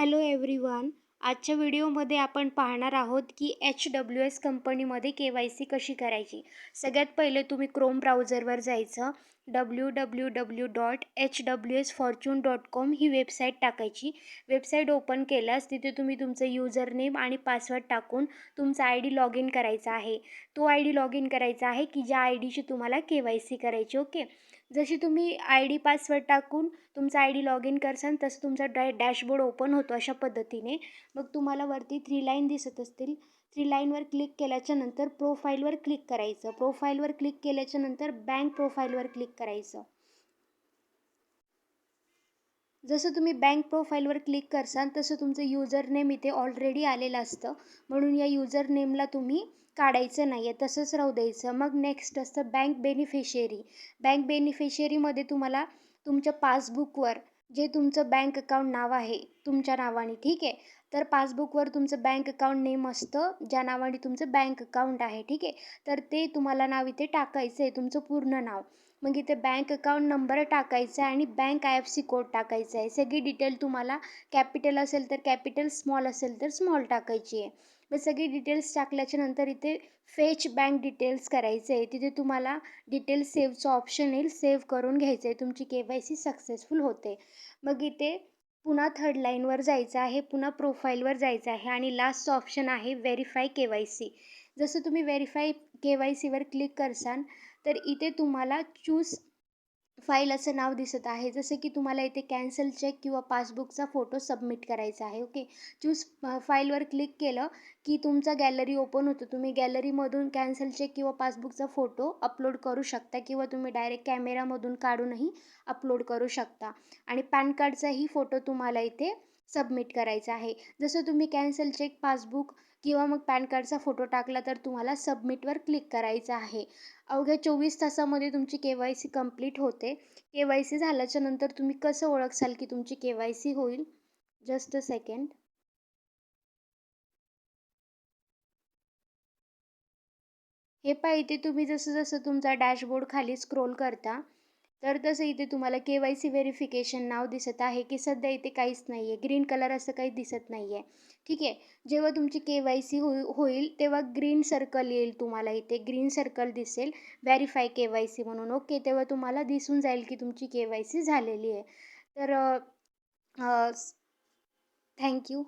Hello everyone आजच्या व्हिडिओमध्ये आपण पाहणार आहोत की एच डब्ल्यू एस कंपनीमध्ये के वाय सी कशी करायची. सगळ्यात पहिले तुम्ही क्रोम ब्राउझरवर जायचं. W W W dot H W S fortune dot com ही वेबसाईट टाकायची. वेबसाईट ओपन केल्यास तिथे तुम्ही तुमचं युजर नेम आणि पासवर्ड टाकून तुमचा आय डी लॉग इन करायचा आहे. तो आय डी लॉग इन करायचा आहे की ज्या आय डीची तुम्हाला के वाय सी करायची ओके जशी तुम्ही आय डी पासवर्ड टाकून तुमचा आय डी लॉग इन करसाल तसं तुमचा डॅ डॅशबोर्ड ओपन होतो अशा पद्धतीने. मग तुम्हाला वरती थ्री लाईन दिसत असतील. थ्री लाईनवर क्लिक केल्याच्यानंतर प्रोफाईलवर क्लिक करायचं. प्रोफाईलवर क्लिक केल्याच्यानंतर बँक प्रोफाईलवर क्लिक करायचं. जसं तुम्ही बँक प्रोफाईलवर क्लिक करसाल तसं तुमचं युजर नेम इथे ऑलरेडी आलेलं असतं. म्हणून या युजर नेमला तुम्ही काढायचं नाही आहे तसंच राहू द्यायचं. मग नेक्स्ट असतं बँक बेनिफिशियरी बँक बेनिफिशियरीमध्ये तुम्हाला तुमच्या पासबुकवर जे तुमचं बँक अकाउंट नाव आहे तुमच्या नावाने ठीक आहे? तर पासबुकवर तुमचं बँक अकाउंट नेम असतं ज्या नावाने तुमचं बँक अकाउंट आहे ठीक आहे? तर ते तुम्हाला नाव इथे टाकायचं आहे तुमचं पूर्ण नाव. मग इथे बँक अकाउंट नंबर टाकायचा आहे आणि bank I F C code टाकायचा आहे. सगळी डिटेल तुम्हाला कॅपिटल असेल तर कॅपिटल स्मॉल असेल तर स्मॉल टाकायची आहे. मग सगळी डिटेल्स टाकल्याच्या नंतर इथे फेच बँक डिटेल्स करायचं आहे. तिथे तुम्हाला डिटेल्स सेव्हचं ऑप्शन येईल सेव्ह करून घ्यायचं आहे. तुमची के वाय सी सक्सेसफुल होते. मग इथे पुन्हा थर्ड लाईनवर जायचं आहे पुन्हा प्रोफाईलवर जायचं आहे आणि लास्टचं ऑप्शन आहे व्हेरीफाय के वाय सी जसं तुम्ही व्हेरीफाय के वाय सीवर क्लिक करसान तर इथे तुम्हाला चूज फाईल असं नाव दिसत आहे. जसं की तुम्हाला इथे कॅन्सल चेक किंवा पासबुकचा फोटो सबमिट करायचा आहे. ओके चूज फाईलवर क्लिक केलं की तुमचा गॅलरी ओपन होतो. तुम्ही गॅलरीमधून कॅन्सल चेक किंवा पासबुकचा फोटो अपलोड करू शकता किंवा तुम्ही डायरेक्ट कॅमेरामधून काढूनही अपलोड करू शकता. आणि पॅन कार्डचाही फोटो तुम्हाला इथे सबमिट करायचं आहे. जसं तुम्ही कॅन्सल चेक पासबुक किंवा मग पॅन कार्डचा फोटो टाकला तर तुम्हाला सबमिटवर क्लिक करायचं आहे. अवघ्या चोवीस तासामध्ये तुमची के वाय सी कंप्लीट होते. के वाय सी झाल्याच्यानंतर तुम्ही कसं ओळखसाल की तुमची के वाय सी होईल? जस्ट अ सेकंड हे पाहिजे तुम्ही जसं जसं तुमचा डॅशबोर्ड खाली स्क्रोल करता तर तसं इथे तुम्हाला के वाय सी व्हेरिफिकेशन नाव दिसत आहे की सध्या इथे काहीच नाही आहे ग्रीन कलर असं काही दिसत नाही आहे ठीक आहे? जेव्हा तुमची के वाय सी हो होईल तेव्हा ग्रीन सर्कल येईल तुम्हाला इथे. ग्रीन सर्कल दिसेल. व्हॅरीफाय के वाय सी म्हणून. ओके तेव्हा तुम्हाला दिसून जाईल की तुमची के वाय सी झालेली आहे. तर थँक्यू